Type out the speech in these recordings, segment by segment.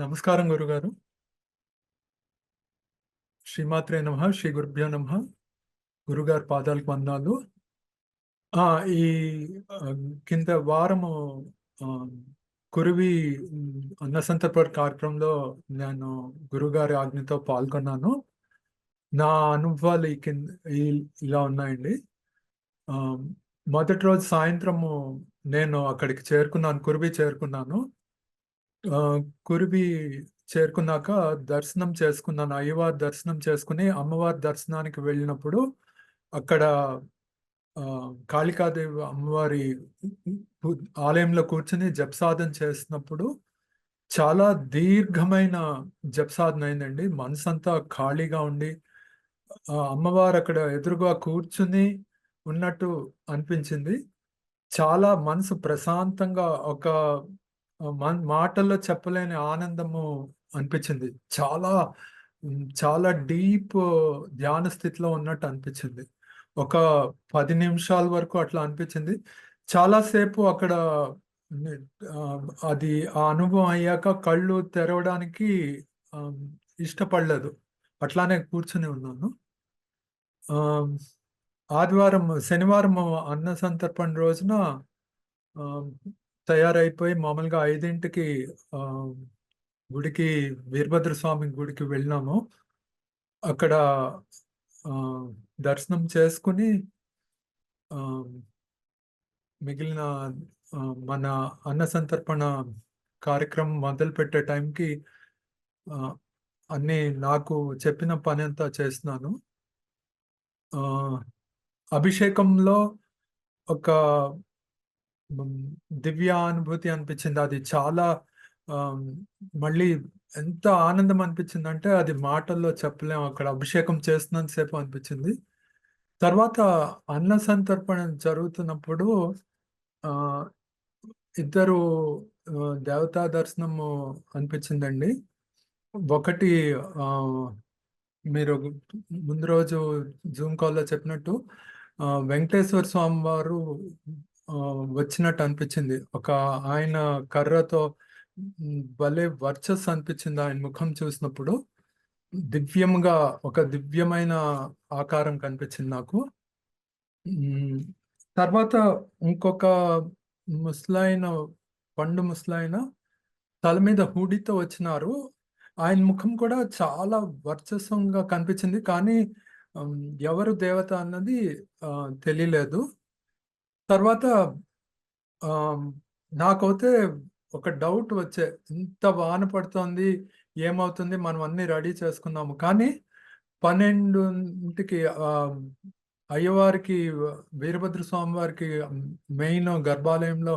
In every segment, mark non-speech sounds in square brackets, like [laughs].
నమస్కారం గురుగారు. శ్రీమాత్రే నమ శ్రీ గురుభ్యో నమ. గురుగారు పాదాలకు వందాలు ఈ కింద వారము కురువి కురివి కార్యక్రమంలో నేను గురుగారి ఆజ్ఞతో పాల్గొన్నాను. నా అనుభవాలు ఈ కింద ఇలా ఉన్నాయండి. మొదటి రోజు సాయంత్రము నేను అక్కడికి చేరుకున్నాను కురువి చేరుకున్నాను. కురువి చేరుకున్నాక దర్శనం చేసుకున్నాను. అయ్యవారి దర్శనం చేసుకుని అమ్మవారి దర్శనానికి వెళ్ళినప్పుడు అక్కడ కాళికాదేవి అమ్మవారి ఆలయంలో కూర్చుని జపసాధన చేసినప్పుడు చాలా దీర్ఘమైన జపసాధన అయిందండి. మనసంతా ఖాళీగా ఉండి అమ్మవారు అక్కడ ఎదురుగా కూర్చుని ఉన్నట్టు అనిపించింది. చాలా మనసు ప్రశాంతంగా ఒక మాటల్లో చెప్పలేని ఆనందము అనిపించింది. చాలా చాలా డీప్ ధ్యాన స్థితిలో ఉన్నట్టు అనిపించింది. ఒక పది నిమిషాల వరకు అట్లా అనిపించింది. చాలాసేపు అక్కడ అది ఆ అనుభవం అయ్యాక కళ్ళు తెరవడానికి ఇష్టపడలేదు. అట్లానే కూర్చుని ఉన్నాను. ఆదివారం శనివారం అన్న సంతర్పణ రోజున తయారైపోయి మామూలుగా ఐదింటికి గుడికి వీరభద్ర స్వామి గుడికి వెళ్ళినాము. అక్కడ దర్శనం చేసుకుని మిగిలిన మన అన్న సంతర్పణ కార్యక్రమం మొదలు పెట్టే టైంకి అన్ని నాకు చెప్పిన పని అంతా చేస్తున్నాను. అభిషేకంలో ఒక దివ్య అనుభూతి అనిపించింది. అది చాలా మళ్ళీ ఎంత ఆనందం అనిపించింది అంటే అది మాటల్లో చెప్పలేం. అక్కడ అభిషేకం చేస్తున్నంతసేపు అనిపించింది. తర్వాత అన్న సంతర్పణ జరుగుతున్నప్పుడు ఇద్దరు దేవతా దర్శనము అనిపించిందండి. ఒకటి మీరు ముందు రోజు జూమ్ కాల్లో చెప్పినట్టు వెంకటేశ్వర స్వామి వారు వచ్చినట్టు అనిపించింది. ఒక ఆయన కర్రతో భలే వర్చస్ అనిపించింది ఆయన ముఖం చూసినప్పుడు. దివ్యంగా ఒక దివ్యమైన ఆకారం కనిపించింది నాకు. తర్వాత ఇంకొక ముసలాయన పండు ముసలాయన తల మీద హూడితో వచ్చినారు. ఆయన ముఖం కూడా చాలా వర్చస్వంగా కనిపించింది. కానీ ఎవరు దేవత అన్నది తెలియలేదు. తర్వాత నాకైతే ఒక డౌట్ వచ్చే ఇంత వాన పడుతోంది ఏమవుతుంది మనం అన్ని రెడీ చేసుకున్నాము కానీ పన్నెండుంటికి అయ్యవారికి వీరభద్ర స్వామి వారికి మెయిన్ గర్భాలయంలో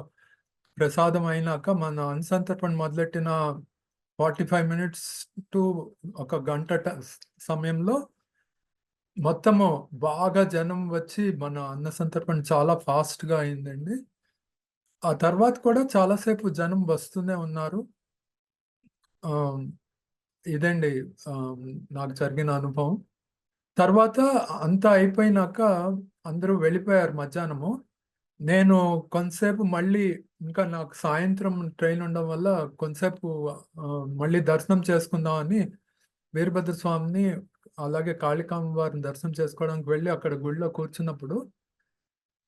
ప్రసాదం అయినాక మన అన్సంతర్పణ మొదలెట్టిన ఫార్టీ ఫైవ్ మినిట్స్ టు ఒక గంట ట- సమయంలో మొత్తము బాగా జనం వచ్చి మన అన్న సంతర్పణ చాలా ఫాస్ట్గా అయిందండి. ఆ తర్వాత కూడా చాలాసేపు జనం వస్తూనే ఉన్నారు. ఇదండి నాకు జరిగిన అనుభవం. తర్వాత అంతా అయిపోయినాక అందరూ వెళ్ళిపోయారు మధ్యాహ్నము. నేను కొంతసేపు మళ్ళీ ఇంకా నాకు సాయంత్రం ట్రైన్ ఉండడం వల్ల కొంతసేపు మళ్ళీ దర్శనం చేసుకుందామని వీరభద్ర స్వామిని అలాగే కాళికాంబ వారిని దర్శనం చేసుకోవడానికి వెళ్ళి అక్కడ గుడిలో కూర్చున్నప్పుడు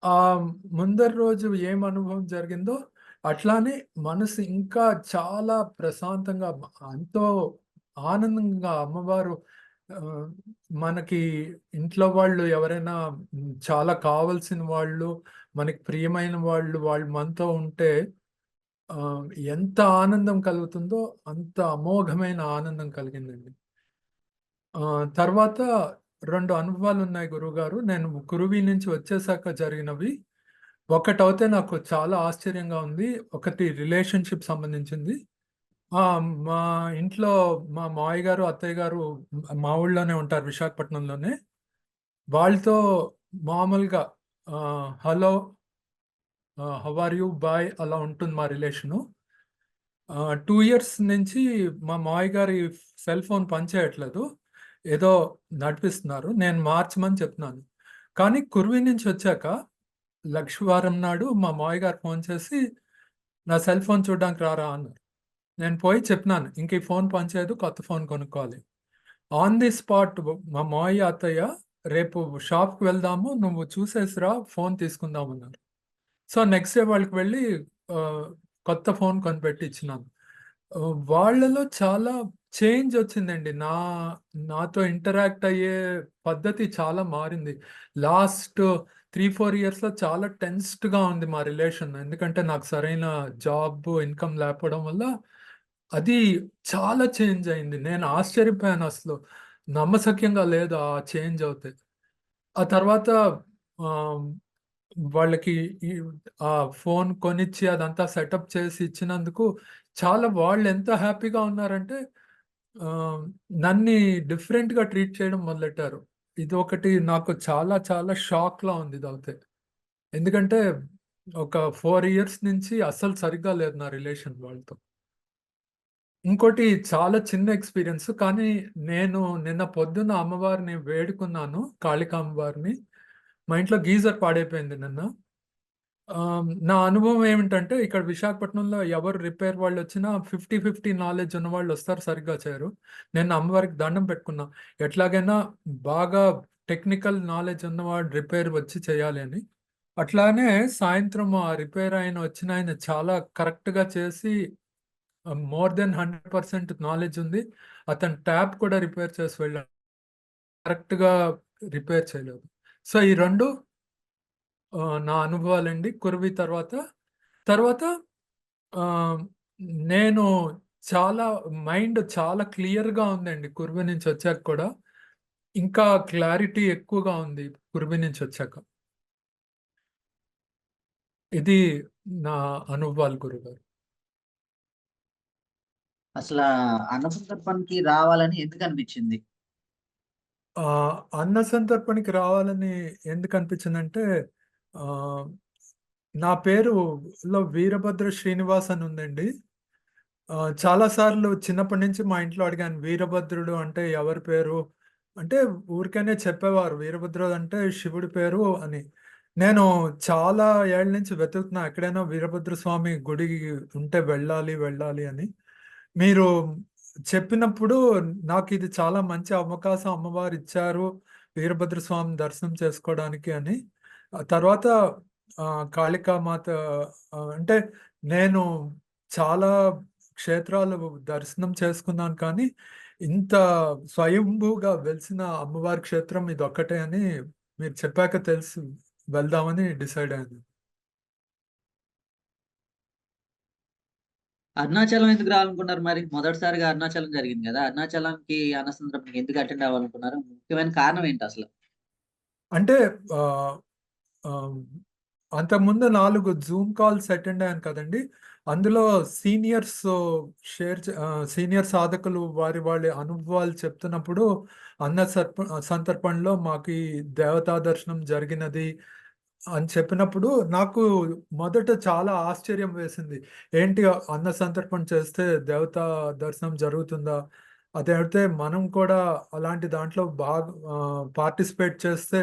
ఆ ముందరి రోజు ఏం అనుభవం జరిగిందో అట్లానే మనసు ఇంకా చాలా ప్రశాంతంగా ఎంతో ఆనందంగా అమ్మవారు మనకి ఇంట్లో వాళ్ళు ఎవరైనా చాలా కావలసిన వాళ్ళు మనకి ప్రియమైన వాళ్ళు వాళ్ళు మనతో ఉంటే ఎంత ఆనందం కలుగుతుందో అంత అమోఘమైన ఆనందం కలిగిందండి. తర్వాత రెండు అనుభవాలు ఉన్నాయి గురువుగారు. నేను గురువి నుంచి వచ్చేసాక జరిగినవి. ఒకటైతే నాకు చాలా ఆశ్చర్యంగా ఉంది. ఒకటి రిలేషన్షిప్ సంబంధించింది. మా ఇంట్లో మా మావయ్య గారు అత్తయ్య గారు మా ఊళ్ళోనే ఉంటారు విశాఖపట్నంలోనే. వాళ్ళతో మామూలుగా హలో హవర్ యూ? బాయ్ అలా ఉంటుంది మా రిలేషను. టూ ఇయర్స్ నుంచి మా మావయ్య గారి సెల్ ఫోన్ పనిచేయట్లేదు. ఏదో నడిపిస్తున్నారు. నేను మార్చమని చెప్తున్నాను. కానీ కుర్వి నుంచి వచ్చాక లక్షవారం నాడు మా మావయ్య గారు ఫోన్ చేసి నా సెల్ ఫోన్ చూడడానికి రారా అన్నారు. నేను పోయి చెప్పినాను ఇంక ఈ ఫోన్ పనిచేయదు కొత్త ఫోన్ కొనుక్కోవాలి. ఆన్ ది స్పాట్ మా మావయ్య అత్తయ్య రేపు షాప్కి వెళ్దాము నువ్వు చూసేసిరా ఫోన్ తీసుకుందాం అన్నారు. సో నెక్స్ట్ డే వాళ్ళకి వెళ్ళి కొత్త ఫోన్ కొనిపెట్టి ఇచ్చినాను. వాళ్ళలో చాలా చేంజ్ వచ్చిందండి. నా నాతో ఇంటరాక్ట్ అయ్యే పద్ధతి చాలా మారింది. లాస్ట్ త్రీ ఫోర్ ఇయర్స్లో చాలా టెన్స్డ్గా ఉంది మా రిలేషన్. ఎందుకంటే నాకు సరైన జాబ్ ఇన్కమ్ లేకపోవడం వల్ల అది చాలా చేంజ్ అయింది. నేను ఆశ్చర్యపోయాను అసలు. నమ్మశక్యంగా లేదు ఆ చేంజ్ అవుతే. ఆ తర్వాత వాళ్ళకి ఈ ఆ ఫోన్ కొనిచ్చి అదంతా సెటప్ చేసి ఇచ్చినందుకు చాలా వాళ్ళు ఎంత హ్యాపీగా ఉన్నారంటే నన్ని డిఫరెంట్గా ట్రీట్ చేయడం మొదలెట్టారు. ఇది ఒకటి నాకు చాలా చాలా షాక్లా ఉంది ఇది అయితే ఎందుకంటే ఒక ఫోర్ ఇయర్స్ నుంచి అస్సలు సరిగ్గా లేదు నా రిలేషన్ వాళ్ళతో. ఇంకోటి చాలా చిన్న ఎక్స్పీరియన్స్ కానీ నేను నిన్న పొద్దున్న అమ్మవారిని వేడుకున్నాను కాళికా అమ్మవారిని మా ఇంట్లో గీజర్ పాడైపోయింది నిన్న. నా అనుభవం ఏమిటంటే ఇక్కడ విశాఖపట్నంలో ఎవరు రిపేర్ వాళ్ళు వచ్చినా ఫిఫ్టీ ఫిఫ్టీ నాలెడ్జ్ ఉన్న వాళ్ళు వస్తారు సరిగ్గా చేయరు. నేను అమ్మవారికి దండం పెట్టుకున్నా. ఎట్లాగైనా బాగా టెక్నికల్ నాలెడ్జ్ ఉన్నవాడు రిపేర్ వచ్చి చేయాలి అని. అట్లానే సాయంత్రం ఆ రిపేర్ ఆయన వచ్చిన ఆయన చాలా కరెక్ట్గా చేసి more than hundred percent knowledge ఉంది. అతను ట్యాప్ కూడా రిపేర్ చేసి వెళ్ళాడు. కరెక్ట్గా రిపేర్ చేయలేదు. సో ఈ రెండు నా అనుభవాలండి. కుర్వి తర్వాత. తర్వాత ఆ, నేను చాలా మైండ్ చాలా క్లియర్గా ఉందండి కుర్వి నుంచి వచ్చాక కూడా. ఇంకా క్లారిటీ ఎక్కువగా ఉంది కుర్వి నుంచి వచ్చాక. ఇది నా అనుభవాలు గురుగారు. అసలు అన్న సందర్భానికి రావాలని ఎందుకు అనిపించింది? ఆ, అన్న సంతర్పణకి రావాలని ఎందుకు అనిపించిందంటే నా పేరులో వీరభద్ర శ్రీనివాస్ అని ఉందండి. చాలాసార్లు చిన్నప్పటి నుంచి మా ఇంట్లో అడిగాను వీరభద్రుడు అంటే ఎవరి పేరు? అంటే ఊరికనే చెప్పేవారు వీరభద్రుడు అంటే శివుడి పేరు అని. నేను చాలా ఏళ్ళ నుంచి వెతుకుతున్నా ఎక్కడైనా వీరభద్ర స్వామి గుడి ఉంటే వెళ్ళాలి వెళ్ళాలి అని. మీరు చెప్పినప్పుడు నాకు ఇది చాలా మంచి అవకాశం అమ్మవారు ఇచ్చారు వీరభద్ర స్వామి దర్శనం చేసుకోవడానికి అని. తర్వాత కాళికామాత అంటే నేను చాలా క్షేత్రాలు దర్శనం చేసుకున్నాను కానీ ఇంత స్వయంభూగా వెలిసిన అమ్మవారి క్షేత్రం ఇది ఒక్కటే అని మీరు చెప్పాక తెలిసి వెళ్దామని డిసైడ్ అయ్యాను. అరుణాచలం ఎందుకు రావాలనుకున్నారు మరి? మొదటిసారిగా అరుణాచలం జరిగింది కదా. అరుణాచలంకి అన్న సందర్భానికి ఎందుకు అటెండ్ అవ్వాలనుకున్నారు? ముఖ్యమైన కారణం ఏంటి అసలు? అంటే అంతకుముందు నాలుగు జూమ్ కాల్స్ అటెండ్ అయ్యాను కదండి. అందులో సీనియర్స్ షేర్ సీనియర్ సాధకులు వారి వాళ్ళ అనుభవాలు చెప్తున్నప్పుడు అన్న సర్ప సంతర్పణలో మాకు ఈ దేవతా దర్శనం జరిగినది అని చెప్పినప్పుడు నాకు మొదట చాలా ఆశ్చర్యం వేసింది. ఏంటి అన్న సంతర్పణ చేస్తే దేవతా దర్శనం జరుగుతుందా? అదే మనం కూడా అలాంటి దాంట్లో బాగా పార్టిసిపేట్ చేస్తే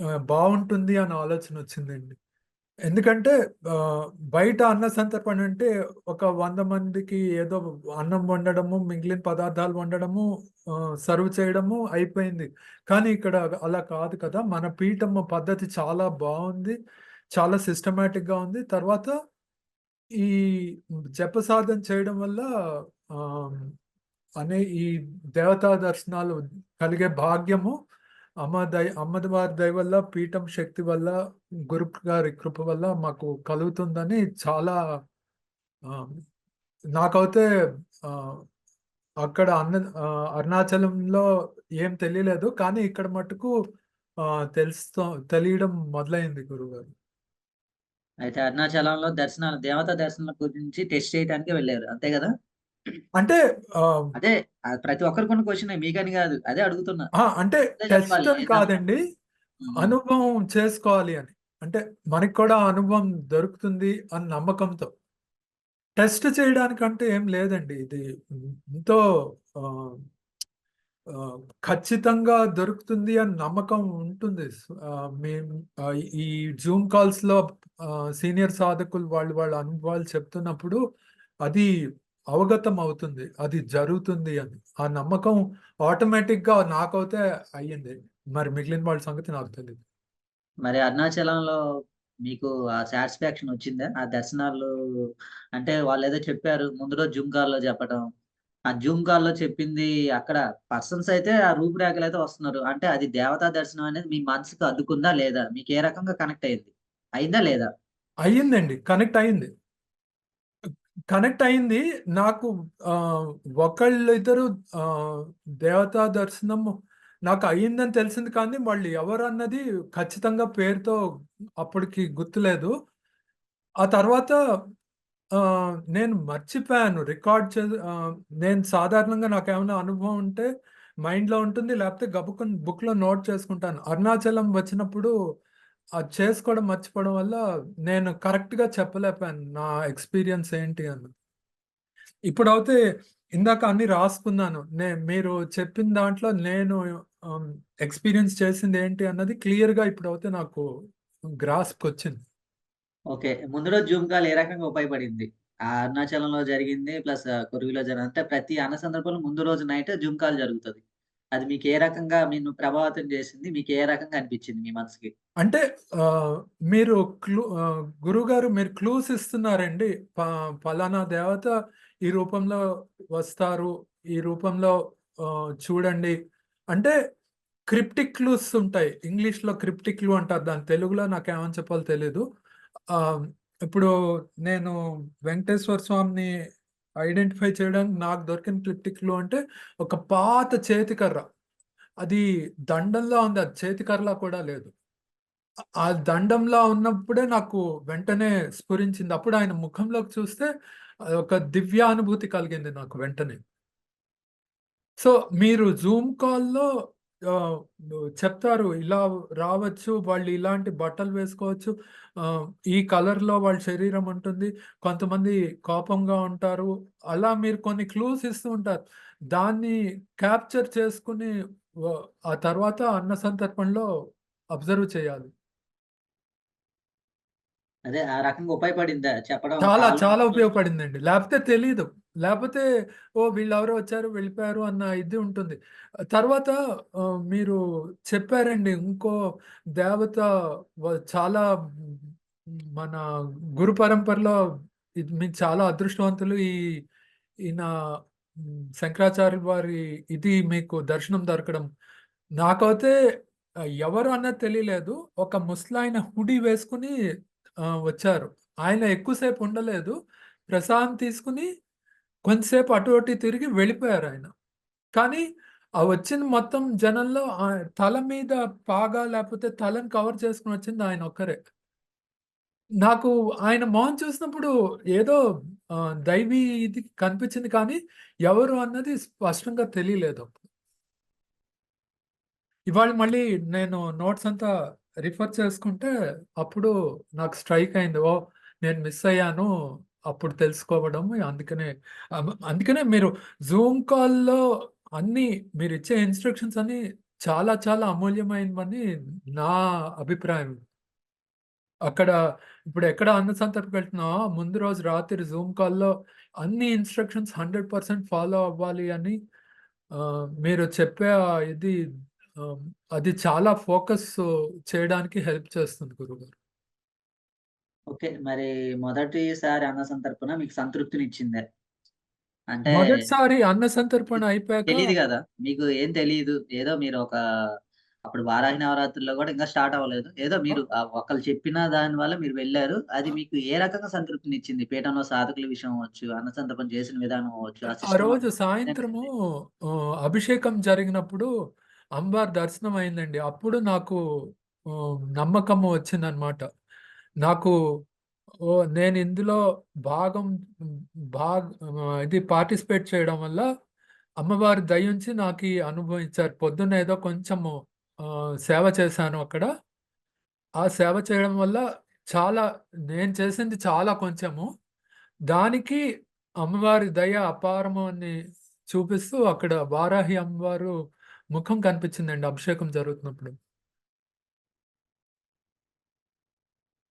బాగుంటుంది అన్న ఆలోచన వచ్చిందండి ఎందుకంటే బయట అన్న సంతర్పణ అంటే ఒక వంద మందికి ఏదో అన్నం వండడము మిగిలిన పదార్థాలు వండడము సర్వ్ చేయడము అయిపోయింది. కానీ ఇక్కడ అలా కాదు కదా. మన పీఠమ్మ పద్ధతి చాలా బాగుంది చాలా సిస్టమేటిక్గా ఉంది. తర్వాత ఈ జప సాధన చేయడం వల్ల అనే ఈ దేవతా దర్శనాలు కలిగే భాగ్యము అమ్మ దయ అమ్మవారి దయ వల్ల పీఠం శక్తి వల్ల గురు గారి కృప వల్ల మాకు కలుగుతుందని చాలా నాకైతే అక్కడ అన్న అరుణాచలంలో ఏం తెలియలేదు. కానీ ఇక్కడ మటుకు తెలుస్తూ తెలుస్తో తెలియడం మొదలైంది గురుగారు అయితే అరుణాచలంలో దర్శనాలు దేవతా దర్శనాల గురించి టెస్ట్ చేయడానికి వెళ్ళారు. అంతే కదా? అంటే అదే ప్రతి ఒక్కరికి ఉన్న క్వశ్చన్ మీకని కాదు అదే అడుగుతున్నా అంటే అని కాదండి. అనుభవం చేసుకోవాలి అని అంటే మనకి కూడా అనుభవం దొరుకుతుంది అని నమ్మకంతో. టెస్ట్ చేయడానికంటే ఏం లేదండి. ఇది ఎంతో ఖచ్చితంగా దొరుకుతుంది అని నమ్మకం ఉంటుంది. మేం ఈ జూమ్ కాల్స్‌లో ఆహ్, సీనియర్ సాధకులు వాళ్ళు వాళ్ళ అనుభవాలు చెప్తున్నప్పుడు అది అవగతం అవుతుంది. అది జరుగుతుంది అని. ఆ నమ్మకం ఆటోమేటిక్‌గా నాకైతే అయ్యింది. మరి మిగిలిన వాళ్ళ సంగతి నాకు తెలీదు. మరి అరుణాచలంలో మీకు ఆ సాటిస్ఫాక్షన్ వచ్చిందా? ఆ దర్శనాలు అంటే వాళ్ళేదో చెప్పారు. ముందు రోజు జూమ్ కాల్‌లో చెప్పడం. ఆ జూమ్ కాల్‌లో చెప్పింది అక్కడ పర్సన్స్ అయితే ఆ రూపురేఖలైతే వస్తున్నారు. అంటే అది దేవతా దర్శనం అనేది మీ మనసుకు అద్దుకుందా లేదా? మీకు ఏ రకంగా కనెక్ట్ అయింది? అయిందా లేదా? అయ్యిందండి. కనెక్ట్ అయింది. కనెక్ట్ అయింది. నాకు ఒకళ్ళు ఇద్దరు దేవతా దర్శనం నాకు అయిందని తెలిసింది కానీ వాళ్ళు ఎవరన్నది ఖచ్చితంగా పేరుతో అప్పటికి గుర్తులేదు. ఆ తర్వాత నేను మర్చిపోయాను. రికార్డ్ చే నేను సాధారణంగా నాకు ఏమైనా అనుభవం ఉంటే మైండ్‌లో ఉంటుంది. లేకపోతే గబుకుని బుక్‌లో నోట్ చేసుకుంటాను. అరుణాచలం వచ్చినప్పుడు అది చేసుకోవడం మర్చిపోవడం వల్ల నేను కరెక్ట్‌గా చెప్పలేకపోయాను. నా ఎక్స్‌పీరియన్స్ ఏంటి అని. ఇప్పుడైతే ఇందాక అన్ని రాసుకున్నాను. నే మీరు చెప్పిన దాంట్లో నేను ఎక్స్‌పీరియన్స్ చేసింది ఏంటి అన్నది క్లియర్‌గా ఇప్పుడైతే నాకు గ్రాస్ప్‌కొచ్చింది. ఓకే. ముందు రోజు జూమ్ కాల్ ఏ రకంగా ఉపయోగపడింది? ఆ అరుణాచలంలో జరిగింది ప్లస్ కొరివిలో జరిగింది. అంటే ప్రతి అన్న సందర్భంలో ముందు రోజు నైట్ జూమ్ కాల్ జరుగుతది. అది మీకు ఏ రకంగా నిన్ను ప్రభావితం చేసింది? మీకు ఏ రకంగా అనిపించింది మీ మనసుకి? అంటే మీరు క్లూ గురుగారు మీరు క్లూస్ ఇస్తున్నారండి. ఫలానా దేవత ఈ రూపంలో వస్తారు. ఈ రూపంలో చూడండి. అంటే క్రిప్టిక్ క్లూస్ ఉంటాయి. ఇంగ్లీష్‌లో క్రిప్టిక్ క్లూ అంటారు. దాని తెలుగులో నాకు ఏమని చెప్పాలో తెలీదు. ఇప్పుడు నేను వెంకటేశ్వర స్వామిని ఐడెంటిఫై చేయడానికి నాకు దొరికిన క్రిప్టిక్ అంటే ఒక పాత చేతికర్ర. అది దండంలా ఉంది. అది చేతికర్రలా కూడా లేదు. ఆ దండంలా ఉన్నప్పుడే నాకు వెంటనే స్ఫురించింది. అప్పుడు ఆయన ముఖంలోకి చూస్తే ఒక దివ్యానుభూతి కలిగింది నాకు వెంటనే. సో, మీరు జూమ్ కాల్‌లో చెప్తారు. ఇలా రావచ్చు. వాళ్ళు ఇలాంటి బట్టలు వేసుకోవచ్చు. ఈ కలర్‌లో వాళ్ళ శరీరం ఉంటుంది. కొంతమంది కోపంగా ఉంటారు. అలా మీరు కొన్ని క్లూస్ ఇస్తూ ఉంటారు. దాన్ని క్యాప్చర్ చేసుకొని ఆ తర్వాత అన్న సంతర్పణలో అబ్జర్వ్ చేయాలి. అదే ఆ రకంగా ఉపయోగపడిందా? చెప్పడం చాలా, చాలా ఉపయోగపడిందండి. లేపోతే తెలీదు. లేకపోతే ఓ వీళ్ళు వీళ్ళెవరో వచ్చారు, వెళ్ళిపోయారు అన్న ఇది ఉంటుంది. తర్వాత మీరు చెప్పారండి ఇంకో దేవత చాలా మన గురు పరంపరలో ఇది మీరు చాలా అదృష్టవంతులు. ఈ ఈయన శంకరాచార్య శంకరాచార్యుల వారి ఇది మీకు దర్శనం దొరకడం. నాకైతే ఎవరు అన్నది తెలియలేదు. ఒక ముసలాయన హుడీ వేసుకుని వచ్చారు. ఆయన ఎక్కువసేపు ఉండలేదు. ప్రసాదం తీసుకుని కొంతసేపు అటు అటు తిరిగి వెళ్ళిపోయారు ఆయన కానీ ఆ వచ్చిన మొత్తం జనంలో తల మీద పాగా లేకపోతే తలని కవర్ చేసుకుని వచ్చింది ఆయన ఒక్కరే. నాకు ఆయన మొహం చూసినప్పుడు ఏదో దైవీ ఇది కనిపించింది కానీ ఎవరు అన్నది స్పష్టంగా తెలియలేదు. ఇవాళ మళ్ళీ నేను నోట్స్ అంతా రిఫర్ చేసుకుంటే అప్పుడు నాకు స్ట్రైక్ అయింది. ఓ నేను మిస్ అయ్యాను. అప్పుడు తెలుసుకోవడం అందుకనే అందుకనే మీరు జూమ్ కాల్‌లో అన్నీ ఇచ్చే ఇన్‌స్ట్రక్షన్స్ అన్ని చాలా చాలా అమూల్యమైనవని నా అభిప్రాయం. అక్కడ ఇప్పుడు ఎక్కడ అన్న సంతర్పణకి పెట్టినా ముందు రోజు రాత్రి జూమ్ కాల్‌లో అన్ని ఇన్‌స్ట్రక్షన్స్ 100% ఫాలో అవ్వాలి అని మీరు చెప్పే ఇది అది చాలా ఫోకస్ చేయడానికి హెల్ప్ చేస్తుంది గురువుగారు. ఓకే. మరి మొదటిసారి అన్న సంతర్పణ మీకు సంతృప్తినిచ్చిందా? అంటే మొదటిసారి అన్న సంతర్పణ అయిపోయాక తెలీదు గదా! మీకు ఏం తెలీదు. ఏదో మీరు ఒక అప్పుడు వారాహి నవరాత్రుల్లో గూడా ఇంకా స్టార్ట్ అవ్వలేదు. ఏదో మీరు ఆహ్, ఒకళ్ళు చెప్పిన దాని వల్ల మీరు వెళ్ళారు. అది మీకు ఏ రకంగా సంతృప్తినిచ్చింది? పీఠంలో సాధకుల విషయం అవ్వచ్చు, అన్న సంతర్పణ చేసిన విధానం అవ్వచ్చు, ఆ ఆ రోజు సాయంత్రము అభిషేకం జరిగినప్పుడు అమ్మవారి దర్శనం అయిందండి. అప్పుడు నాకు ఆహ్, నమ్మకము వచ్చిందనమాట. నాకు ఓ నేను ఇందులో భాగం భాగ్ ఇది పార్టిసిపేట్ చేయడం వల్ల అమ్మవారి దయుంచి నాకీ అనుభవం ఇచ్చారు. పొద్దున్న ఏదో కొంచెము సేవ చేశాను అక్కడ. ఆ సేవ చేయడం వల్ల చాలా నేను చేసింది చాలా కొంచెము. దానికి అమ్మవారి దయ అపారము అని చూపిస్తూ అక్కడ వారాహి అమ్మవారు ముఖం కనిపించిందండి అభిషేకం జరుగుతున్నప్పుడు.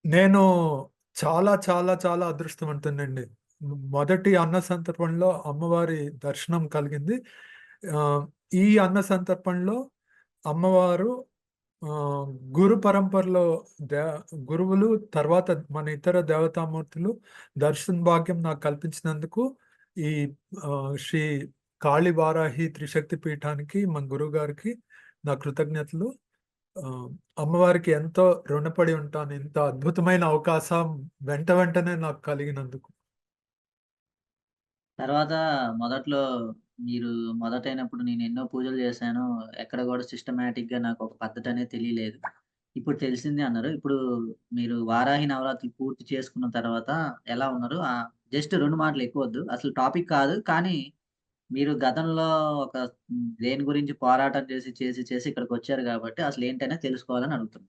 నేను చాలా చాలా చాలా అదృష్టవంతుడినండి. అంటుందండి మొదటి అన్న సంతర్పణలో అమ్మవారి దర్శనం కలిగింది. ఆహ్, ఈ అన్న సంతర్పణలో అమ్మవారు ఆహ్, గురు పరంపరలో దే గురువులు తర్వాత మన ఇతర దేవతామూర్తులు దర్శన భాగ్యం నాకు కల్పించినందుకు ఈ ఆహ్, శ్రీ కాళీ వారాహి త్రిశక్తి పీఠానికి మన గురువుగారికి నా కృతజ్ఞతలు. అమ్మవారికి ఎంతో రుణపడి ఉంటాను. ఇంత అద్భుతమైన అవకాశం వెంట వెంటనే నాకు కలిగినందుకు. తర్వాత మొదట్లో మీరు మొదటైనప్పుడు నేను ఎన్నో పూజలు చేశాను. ఎక్కడ కూడా సిస్టమేటిక్గా నాకు ఒక పద్ధతి అనేది తెలియలేదు. ఇప్పుడు తెలిసింది అన్నారు. ఇప్పుడు మీరు వారాహి నవరాత్రులు పూర్తి చేసుకున్న తర్వాత ఎలా ఉన్నారు? జస్ట్ రెండు మాటలు ఎక్కువద్దు అసలు టాపిక్ కాదు. కానీ మీరు గతంలో ఒక దేని గురించి పోరాటం చేసి, చేసి, చేసి ఇక్కడికి వచ్చారు కాబట్టి అసలు ఏంటైనా తెలుసుకోవాలని అడుగుతున్నా.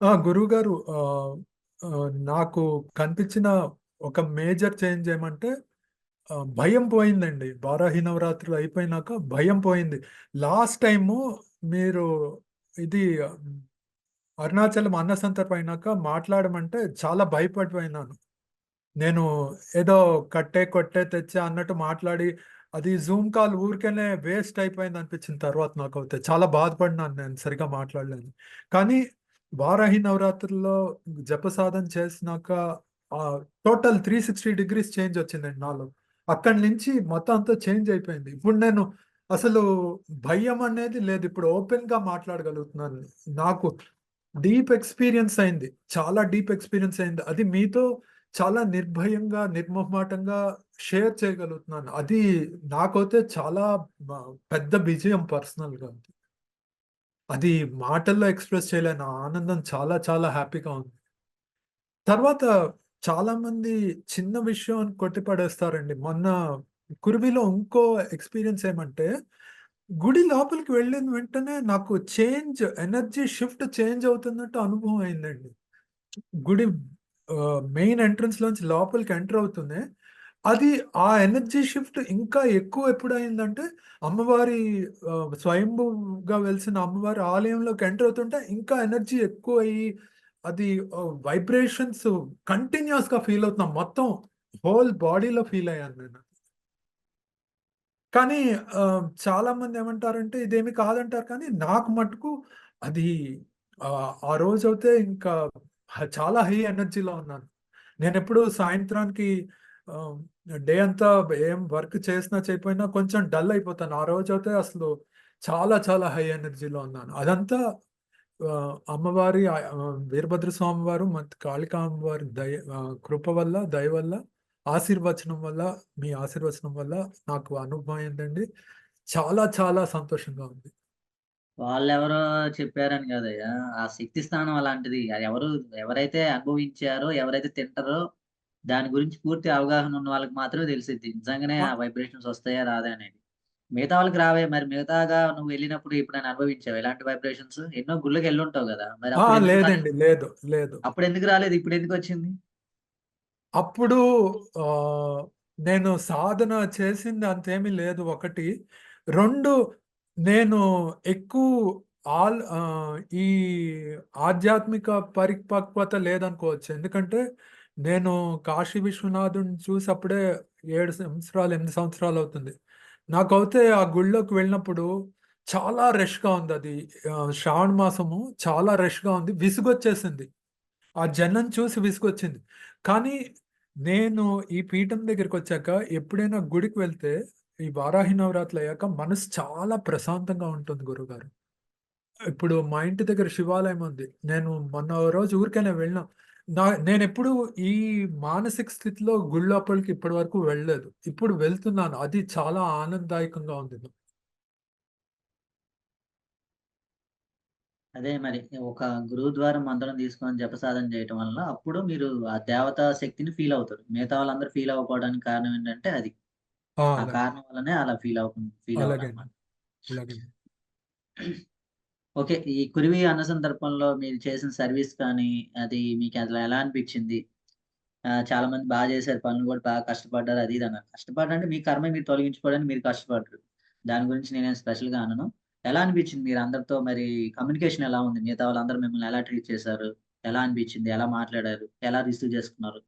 ఆ! గురువుగారు నాకు కనిపించిన ఒక మేజర్ చేంజ్ ఏమంటే భయం పోయిందండి. వారాహి నవరాత్రులు అయిపోయినాక భయం పోయింది. లాస్ట్ టైము మీరు ఇది అరుణాచలం అన్న సంతర్పణ అయినాక మాట్లాడమంటే చాలా భయపడిపోయినాను. నేను ఏదో కట్టే, కొట్టే, తెచ్చే అన్నట్టు మాట్లాడి అది జూమ్ కాల్ ఊరికేనే వేస్ట్ అయిపోయింది అనిపించిన తర్వాత నాకు అయితే చాలా బాధపడినాను నేను సరిగ్గా మాట్లాడలేను కానీ వారాహి నవరాత్రుల్లో జపసాధన చేసినాక total three sixty degrees change వచ్చిందండి నాలో. అక్కడి నుంచి మొత్తం అంతా చేంజ్ అయిపోయింది. ఇప్పుడు నేను అసలు భయం అనేది లేదు. ఇప్పుడు ఓపెన్‌గా మాట్లాడగలుగుతున్నాను. నాకు డీప్ ఎక్స్‌పీరియన్స్ అయింది. చాలా డీప్ ఎక్స్‌పీరియన్స్ అయింది. అది మీతో చాలా నిర్భయంగా, నిర్మమాటంగా షేర్ చేయగలుగుతున్నాను. అది నాకైతే చాలా పెద్ద విజయం పర్సనల్‌గా. ఉంది అది మాటల్లో ఎక్స్‌ప్రెస్ చేయలేని ఆనందం చాలా చాలా హ్యాపీగా ఉంది. తర్వాత చాలామంది చిన్న విషయం కొట్టిపడేస్తారండి. మొన్న కురివిలో ఇంకో ఎక్స్‌పీరియన్స్ ఏమంటే, గుడి లోపలికి వెళ్ళిన వెంటనే నాకు చేంజ్ ఎనర్జీ షిఫ్ట్ చేంజ్ అవుతున్నట్టు అనుభవం అయిందండి. గుడి మెయిన్ ఎంట్రన్స్ లోంచి లోపలికి ఎంటర్ అవుతుంది అది ఆ ఎనర్జీ షిఫ్ట్ ఇంకా ఎక్కువ ఎప్పుడైందంటే అమ్మవారి స్వయంభూగా వెలిసిన అమ్మవారి ఆలయంలోకి ఎంటర్ అవుతుంటే ఇంకా ఎనర్జీ ఎక్కువ అయ్యి అది వైబ్రేషన్స్ వైబ్రేషన్స్ కంటిన్యూయస్‌గా ఫీల్ అవుతున్నాం. మొత్తం హోల్ బాడీలో ఫీల్ అయ్యాను నేను. కానీ చాలా మంది ఏమంటారంటే ఇదేమి కాదంటారు కానీ, నాకు మటుకు అది ఆ రోజు అయితే ఇంకా చాలా హై ఎనర్జీలో ఉన్నాను. నేను ఎప్పుడు సాయంత్రానికి డే అంతా ఏం వర్క్ చేసినా చేయపోయినా కొంచెం డల్ అయిపోతాను. ఆ రోజు అయితే అసలు చాలా చాలా హై ఎనర్జీలో ఉన్నాను. అదంతా అమ్మవారి వీరభద్ర స్వామి వారు కాళికా అమ్మవారి దయ కృప వల్ల దయ వల్ల ఆశీర్వచనం వల్ల మీ ఆశీర్వచనం వల్ల నాకు అనుభవం ఏంటండి చాలా చాలా సంతోషంగా ఉంది. వాళ్ళెవరో చెప్పారని కాదయ్యా! ఆ శక్తి స్థానం అలాంటిది. అది ఎవరు ఎవరైతే అనుభవించారో, ఎవరైతే తింటారో దాని గురించి పూర్తి అవగాహన ఉన్న వాళ్ళకి మాత్రమే తెలిసిద్ది. నిజంగానే ఆ వైబ్రేషన్స్ వస్తాయా? రాదా అనేది. మిగతా వాళ్ళకి రావే. మరి మిగతాగా నువ్వు వెళ్ళినప్పుడు ఎప్పుడైనా అనుభవించావా ఇలాంటి వైబ్రేషన్స్? ఎన్నో గుళ్ళకెళ్ళుంటావు గదా! మరి ఆ! అప్పుడెందుకు రాలేదు? లేదండి. లేదు. లేదు. అప్పుడెందుకు రాలేదు? ఇప్పుడెందుకొచ్చింది? అప్పుడు ఆహ్, నేను సాధన చేసింది అంతేమీ లేదు ఒకటి. 2 నేను ఎక్కువ ఆల్ ఆహ్, ఈ ఆధ్యాత్మిక పరిపక్వత లేదనుకోవచ్చు. ఎందుకంటే నేను కాశీ విశ్వనాథుడిని చూసి అప్పుడే 7 సంవత్సరాలు, 8 సంవత్సరాలవుతుంది. నాకైతే ఆ గుడిలోకి వెళ్ళినప్పుడు చాలా రష్‌గా ఉందది. ఆహ్, శ్రావణ మాసము చాలా రష్‌గా ఉంది. విసుగొచ్చేసింది. ఆ జనం చూసి విసుగొచ్చింది. కానీ నేను ఈ పీఠం దగ్గరికొచ్చాక ఎప్పుడైనా గుడికి వెళ్తే, ఈ వారాహి నవరాత్రులయ్యాక మనసు చాలా ప్రశాంతంగా ఉంటుంది గురువుగారు. ఇప్పుడు మా ఇంటి దగ్గర శివాలయం ఉంది. నేను మొన్న రోజు ఊరికైనా వెళ్ళినా. నా నేను ఎప్పుడు ఈ మానసిక స్థితిలో గుడి లోపలికి ఇప్పటి వరకు వెళ్ళలేదు. ఇప్పుడు వెళ్తున్నాను. అది చాలా ఆనందదాయకంగా ఉంది. అదే మరి. ఒక గురువు ద్వారా మంత్రం తీసుకొని జపసాధన చేయటం వల్ల అప్పుడు మీరు ఆ దేవతా శక్తిని ఫీల్ అవుతారు. మిగతా వాళ్ళందరూ ఫీల్ అవ్వకపోవడానికి కారణం ఏంటంటే అది. ఆ! కారణం వల్లనే అలా ఫీల్ అవ్వకు ఫీల్. ఓకే. ఈ 'కురివి' అన్న సందర్భంలో మీరు చేసిన సర్వీస్ కానీ, అది మీకు అసలు ఎలా అనిపించింది? చాలా మంది బా చేశారు. పనులు కూడా బాగా కష్టపడ్డారు అది ఇది అన్నారు. కష్టపడ్డంటే మీ కర్మ మీరు తొలగించుకోవడానికి మీరు కష్టపడ్డారు. దాని గురించి నేనేం స్పెషల్‌గా అనను. ఎలా అనిపించింది మీరందరితో మరి కమ్యూనికేషన్ ఎలా ఉంది? మిగతా వాళ్ళందరూ మిమ్మల్ని ఎలా ట్రీట్ చేశారు? ఎలా అనిపించింది? ఎలా మాట్లాడారు? ఎలా రిసీవ్ చేసుకున్నారు?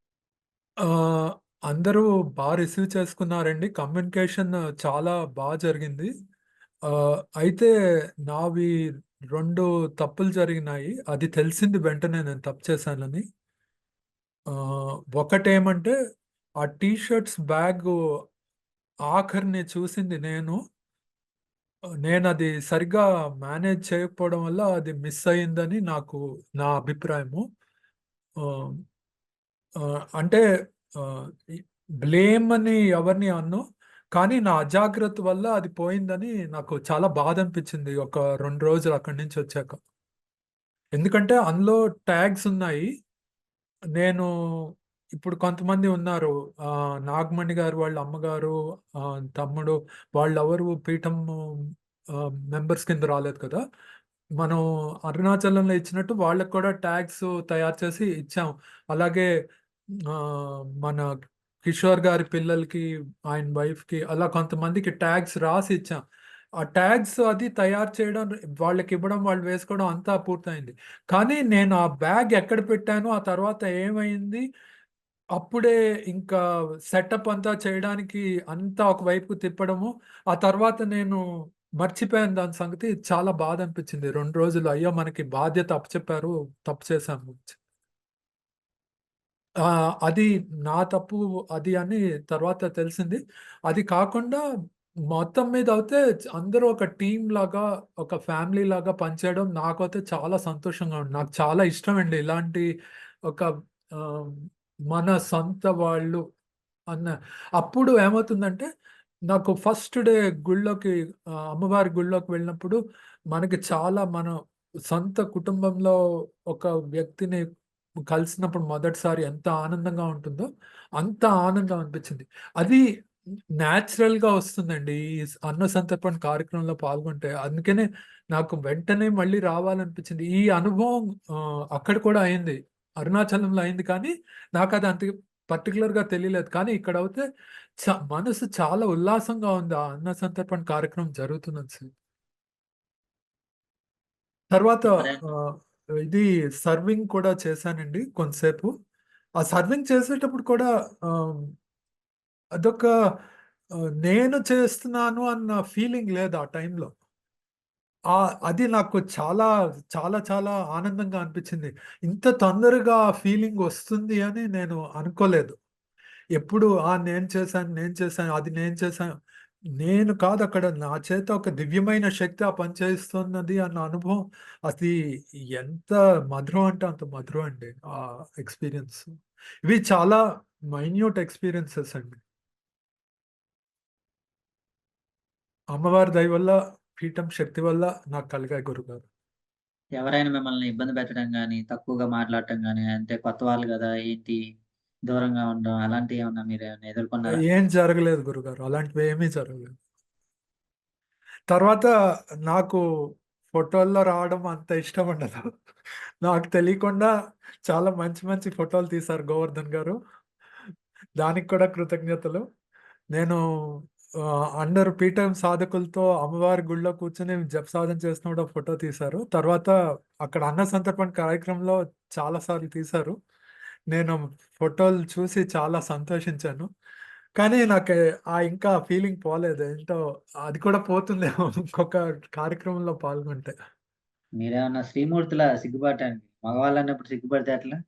అందరూ బా రిసీవ్ చేసుకున్నారండి. కమ్యూనికేషన్ చాలా బా జరిగింది. ఆహ్, అయితే నావి 2 తప్పులు జరిగినాయి. అది తెలిసింది వెంటనే నేను తప్పు చేశానని. ఆహ్, ఒకటేమంటే ఆ టీ షర్ట్స్ బ్యాగు ఆఖరిని చూసింది నేను. ఆహ్, నేనది సరిగ్గా మేనేజ్ చేయకపోవడం వల్ల అది మిస్ అయిందని నాకు నా అభిప్రాయము. ఆహ్, ఆహ్, అంటే బ్లేమ్ అని ఎవరిని అన్ను కానీ నా అజాగ్రత్త వల్ల అది పోయిందని నాకు చాలా బాధ అనిపించింది ఒక రెండు రోజులు అక్కడి నుంచి వచ్చాక. ఎందుకంటే అందులో ట్యాగ్స్ ఉన్నాయి. నేను ఇప్పుడు కొంతమంది ఉన్నారు. నాగమణి గారు వాళ్ళ అమ్మగారు, తమ్ముడు వాళ్ళెవరు పీఠం మెంబర్స్ కింద రాలేదు కదా! మనం అరుణాచలంలో ఇచ్చినట్టు వాళ్ళకి కూడా ట్యాగ్స్ తయారు చేసి ఇచ్చాం. అలాగే మన కిషోర్ గారి పిల్లలకి, ఆయన వైఫ్‌కి అలా కొంతమందికి ట్యాగ్స్ రాసి ఇచ్చాం. ఆ ట్యాగ్స్ అది తయారు చేయడం, వాళ్ళకి ఇవ్వడం వాళ్ళు వేసుకోవడం అంతా పూర్తయింది. కానీ నేను ఆ బ్యాగ్ ఎక్కడ పెట్టాను? ఆ తర్వాత ఏమైంది? అప్పుడే ఇంకా సెటప్ అంతా చేయడానికి అంతా ఒకవైపు తిప్పడము. ఆ తర్వాత నేను మర్చిపోయాను దాని సంగతి. చాలా బాధ అనిపించింది రెండు రోజులు అయ్యో! మనకి బాధ్యత అప్పచెప్పారు. తప్పు చేశాము. అది నా తప్పు అది అని తర్వాత తెలిసింది. అది కాకుండా మొత్తం మీద అయితే అందరూ ఒక టీమ్‌లాగా, ఒక ఫ్యామిలీ లాగా పనిచేయడం నాకైతే చాలా సంతోషంగా ఉంది. నాకు చాలా ఇష్టమండి ఇలాంటి ఒక ఆహ్, మన సొంత వాళ్ళు అన్న అప్పుడు ఏమవుతుందంటే, నాకు ఫస్ట్ డే గుళ్ళోకి ఆహ్, అమ్మవారి గుళ్ళోకి వెళ్ళినప్పుడు మనకి చాలా మన సొంత కుటుంబంలో ఒక వ్యక్తిని కలిసినప్పుడు మొదటిసారి ఎంత ఆనందంగా ఉంటుందో, అంత ఆనందం అనిపించింది. అది న్యాచురల్‌గా వస్తుందండి. ఈ అన్న సంతర్పణ కార్యక్రమంలో పాల్గొంటే. అందుకనే నాకు వెంటనే మళ్ళీ రావాలనిపించింది. ఈ అనుభవం అక్కడ కూడా అయింది. అరుణాచలంలో అయింది కానీ, నాకది అంత పర్టిక్యులర్‌గా తెలియలేదు. కానీ ఇక్కడైతే చ మనసు చాలా ఉల్లాసంగా ఉంది. ఆ అన్న సంతర్పణ కార్యక్రమం జరుగుతున్నంత సేపు. తర్వాత ఇది సర్వింగ్ కూడా చేశానండి కొంతసేపు. ఆ సర్వింగ్ చేసేటప్పుడు కూడా అదొక నేను చేస్తున్నాను అన్న ఫీలింగ్ లేదు ఆ టైంలో. ఆ! అది నాకు చాలా, చాలా, చాలా ఆనందంగా అనిపించింది. ఇంత తొందరగా ఆ ఫీలింగ్ వస్తుంది అని నేను అనుకోలేదు. ఎప్పుడు ఆ! నేను చేశాను, నేను చేశాను, అది నేను చేశాను. నేను కాదు అక్కడ నా చేత ఒక దివ్యమైన శక్తి ఆ పని చేస్తున్నది అన్న అనుభవం అది ఎంత మధురం అంటే అంత మధురం అండి. ఆ ఎక్స్‌పీరియన్స్. ఇవి చాలా మైన్యూట్ ఎక్స్‌పీరియన్సెస్ అండి. అమ్మవారి దయ వల్ల, పీఠం శక్తి వల్ల నాకు కలిగాయి గురుగారు. ఎవరైనా మిమ్మల్ని ఇబ్బంది పెట్టడం కానీ తక్కువగా మాట్లాడటం కానీ అంటే కొత్త వాళ్ళు కదా ఏంటి దూరంగా ఉండడం అలాంటివి ఏమన్నా మీరేమన్నా ఎదుర్కొన్నారా? ఏం జరగలేదు గురుగారు. అలాంటివి ఏమీ జరగలేదు. తర్వాత నాకు ఫోటోల్లో రావడం అంత ఇష్టం ఉండదు. నాకు తెలియకుండా చాలా మంచి మంచి ఫోటోలు తీశారు గోవర్ధన్ గారు. దానికి కూడా కృతజ్ఞతలు. నేను అండర్ అందరు పీఠం సాధకులతో అమ్మవారి గుళ్ళో కూర్చొని జప సాధన చేస్తున్నప్పుడు ఫోటో తీశారు. తర్వాత అక్కడ అన్న సంతర్పణ కార్యక్రమంలో చాలా సార్లు తీశారు. నేను ఫోటోలు చూసి చాలా సంతోషించాను. కానీ నాకు ఆ ఇంకా ఫీలింగ్ పోలేదు. ఏంటో అది కూడా పోతుందేమో [laughs] ఇంకొక కార్యక్రమంలో పాల్గొంటే. మీరేమన్నా శ్రీమూర్తిలా సిగ్గుపడటానికి మగవాళ్ళన్నప్పుడు సిగ్గుపడితే ఎట్లా?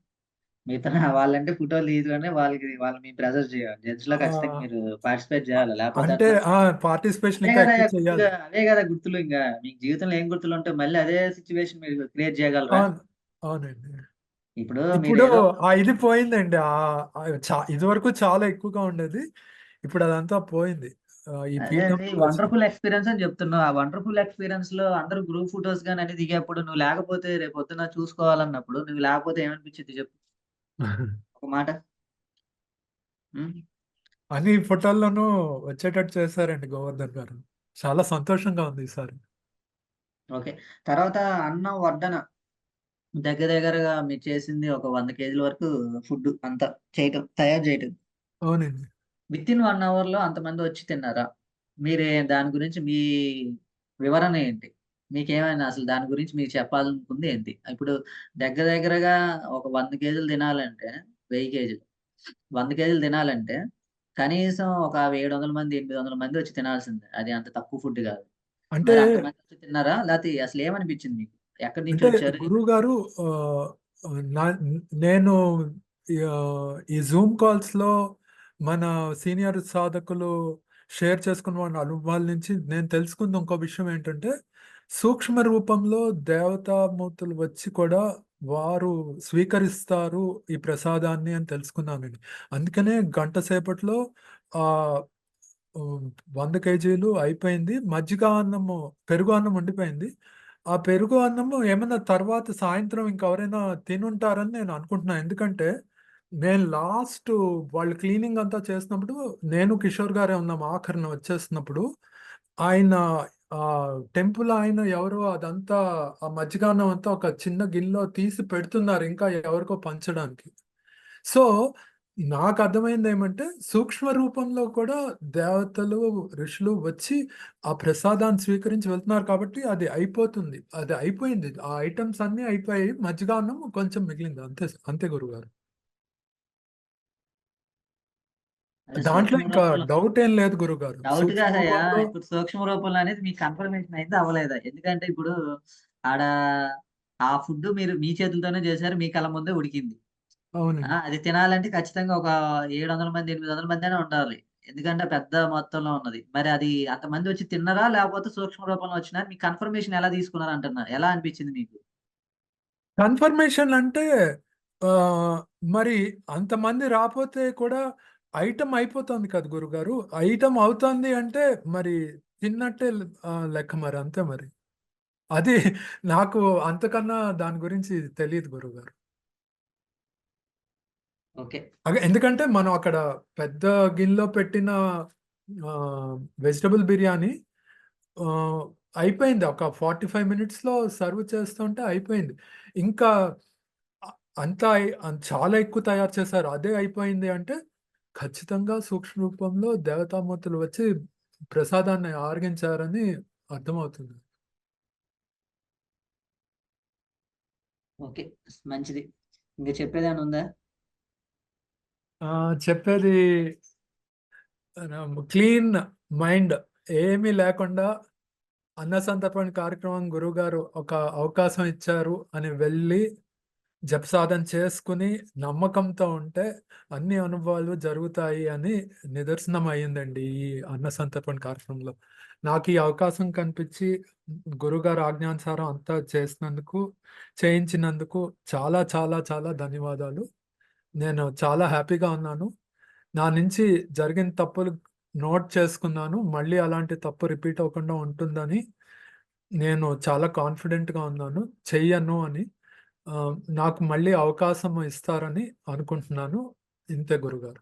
మిగతా వాళ్ళంటే ఫోటోలు తీయగానే వాళ్ళకి వాళ్ళు మీ ప్రెజర్ చేయాలి. జడ్జ్‌లో ఖచ్చితంగా ఆ! మీరు పార్టిసిపేట్ చేయాలి. లేకపోతే అంటే ఎట్లా? ఆ! పార్టిసిపేషన్ అదే ఇంకా! ఎక్కువ గుర్తులు. అవే! గుర్తులు ఇంగా. మీకు జీవితంలో ఏం గుర్తులుంటాయి? మళ్ళీ అదే సిట్యుయేషన్ మీరు క్రియేట్ చేయగలరా? అవును. అవునండి. ఇప్పుడు ఇప్పుడు మీరేదో ఆ ఇది పోయిందండి. చ ఇదివరకు చాలా ఎక్కువగా ఉండేది. ఇప్పుడు అదంతా పోయింది. ఈ అదే వండర్‌ఫుల్ ఎక్స్‌పీరియన్స్ అని చెప్తున్నా. ఆ వండర్‌ఫుల్ ఎక్స్‌పీరియన్స్‌లో అందరూ గ్రూప్ ఫోటోస్ గాని అన్ని దిగేప్పుడు నువ్వు లేకపోతే రేపొద్దున చూసుకోవాలన్నప్పుడు నువ్వు లేకపోతే ఏమనిపించిద్ది చెప్పు? [laughs] ఒక మాట. హ్మ్. అన్ని ఫోటోల్లోనూ వచ్చేటట్టు చేశారండి గోవర్ధన్ గారు. చాలా సంతోషంగా ఉంది ఈసారి. ఓకే. తర్వాత అన్నం వడ్డన దగ్గర దగ్గరగా మీరు చేసింది ఒక 100 కేజీల వరకు ఫుడ్ అంతా చేయటం, తయారు చేయటం. అవునండి. వితిన్ 1 అవర్‌లో అంతమంది వచ్చి తిన్నారా? మీరే దాని గురించి మీ వివరణ ఏంటి? మీకేమైనా అసలు దాని గురించి మీరు చెప్పాలనుకుంది ఏంటి? ఇప్పుడు దగ్గర దగ్గరగా ఒక 100 కేజీలు తినాలంటే 1000 కేజీలు. 100 కేజీలు తినాలంటే కనీసం ఒక 700 మంది, 800 మంది వచ్చి తినాల్సిందే. అది అంత తక్కువ ఫుడ్ కాదు. అంటే తిన్నారా? లేతే అసలు ఏమనిపించింది మీకు? ఎక్కడి నుంచి వచ్చారు? ఆహ్, నా నేను ఈ జూమ్ కాల్స్‌లో మన సీనియర్ సాధకులు షేర్ చేసుకున్న వాళ్ళ అనుభవాల నుంచి నేను తెలుసుకున్న ఇంకో విషయం ఏంటంటే, సూక్ష్మ రూపంలో దేవతామూర్తులు వచ్చి కూడా వారు స్వీకరిస్తారు ఈ ప్రసాదాన్ని అని తెలుసుకున్నానండి. అందుకనే గంట సేపట్లో హ్మ్, 100 కేజీలు అయిపోయింది. మజ్జిగ అన్నము, పెరుగు అన్నం ఉండిపోయింది. ఆ పెరుగు అన్నము ఏమన్నా తర్వాత సాయంత్రం ఇంకెవరైనా తినుంటారని నేను అనుకుంటున్నాను ఎందుకంటే, నేను లాస్ట్ వాళ్ళు క్లీనింగ్ అంతా చేసినప్పుడు నేను, కిషోర్ గారే ఉన్నాం ఆఖరిన వచ్చేస్తున్నప్పుడు. ఆయన టెంపుల్ ఆయన ఎవరో అదంతా ఆ మజ్జిగ అన్నం అంతా ఒక చిన్న గిన్నెలో తీసి పెడుతున్నారు ఇంకా ఎవరికో పంచడానికి. సో, నాకు అర్థమైందేమంటే సూక్ష్మ రూపంలో కూడా దేవతలు, ఋషులు వచ్చి ఆ ప్రసాదాన్ని స్వీకరించి వెళ్తున్నారు కాబట్టి అది అయిపోతుంది. అది అయిపోయింది. ఆ ఐటెమ్స్ అన్నీ అయిపోయాయి. మజ్జిగ అన్నం కొంచెం మిగిలింది. అంతే అంతే గురువుగారు. అదే దాంట్లో ఇంకా డౌట్ ఏం లేదు గురువుగారు. డౌట్ సూక్ష్మ కాదయ్యా! రూపంలో ఇప్పుడు సూక్ష్మ రూపంలో అనేది మీకు కన్ఫర్మేషన్ అయిందా? అవ్వలేదా? ఎందుకంటే ఇప్పుడు ఆడ ఆ ఫుడ్ మీరు మీ చేతులతోనే చేశారు. మీ కళ్ళ ముందే ఉడికింది. ఆ! అవునండి. అది తినాలంటే ఖచ్చితంగా ఒక 700 మంది, 800 మందైనా ఉండాలి. ఎందుకంటే పెద్ద మొత్తంలో ఉన్నది. మరి అది అంతమంది వచ్చి తిన్నారా? లేకపోతే సూక్ష్మ రూపంలో వచ్చినారా? మీకు కన్ఫర్మేషన్ ఎలా తీసుకున్నారు అంటున్నా? ఎలా అనిపించింది మీకు? కన్ఫర్మేషన్ అంటే ఆహ్, మరి అంతమంది రాపోతే కూడా ఐటెమ్ అయిపోతుంది కదా గురుగారు. ఐటెమ్ అవుతుంది అంటే మరి తిన్నట్టే ల్ ఆహ్, లెక్క మరి అంతే మరి. అది నాకు అంతకన్నా దాని గురించి తెలీదు గురువుగారు. ఓకే. ఎందుకంటే మనం అక్కడ పెద్ద గిన్నెలో పెట్టిన వెజిటబుల్ బిర్యానీ అయిపోయింది. ఒక 45 మినిట్స్‌లో సర్వ్ చేస్తుంటే అయిపోయింది. ఇంకా అంతా చాలా ఎక్కువ తయారు చేశారు. అదే అయిపోయింది అంటే ఖచ్చితంగా సూక్ష్మ రూపంలో దేవతామూర్తులు వచ్చి ప్రసాదాన్ని ఆరగించారని అర్థమవుతుంది. ఓకే. మంచిది. ఇంక చెప్పేదేమైనా ఉందా? ఆ! చెప్పేది క్లీన్ మైండ్ ఏమీ లేకుండా అన్న సంతర్పణ కార్యక్రమం గురువుగారు ఒక అవకాశం ఇచ్చారు అని వెళ్ళి జపసాధన చేసుకుని నమ్మకంతో ఉంటే అన్ని అనుభవాలు జరుగుతాయి అని నిదర్శనం అయ్యిందండి ఈ అన్న సంతర్పణ కార్యక్రమంలో. నాకు ఈ అవకాశం కనిపించి గురుగారు ఆజ్ఞానుసారం అంతా చేసినందుకు, చేయించినందుకు చాలా చాలా చాలా ధన్యవాదాలు. నేను చాలా హ్యాపీగా ఉన్నాను. నా నుంచి జరిగిన తప్పులు నోట్ చేసుకున్నాను. మళ్ళీ అలాంటి తప్పు రిపీట్ అవ్వకుండా ఉంటుందని నేను చాలా కాన్ఫిడెంట్‌గా ఉన్నాను. చెయ్యను అని. నాకు మళ్ళీ అవకాశం ఇస్తారని అనుకుంటున్నాను. ఇంతే గురుగారు.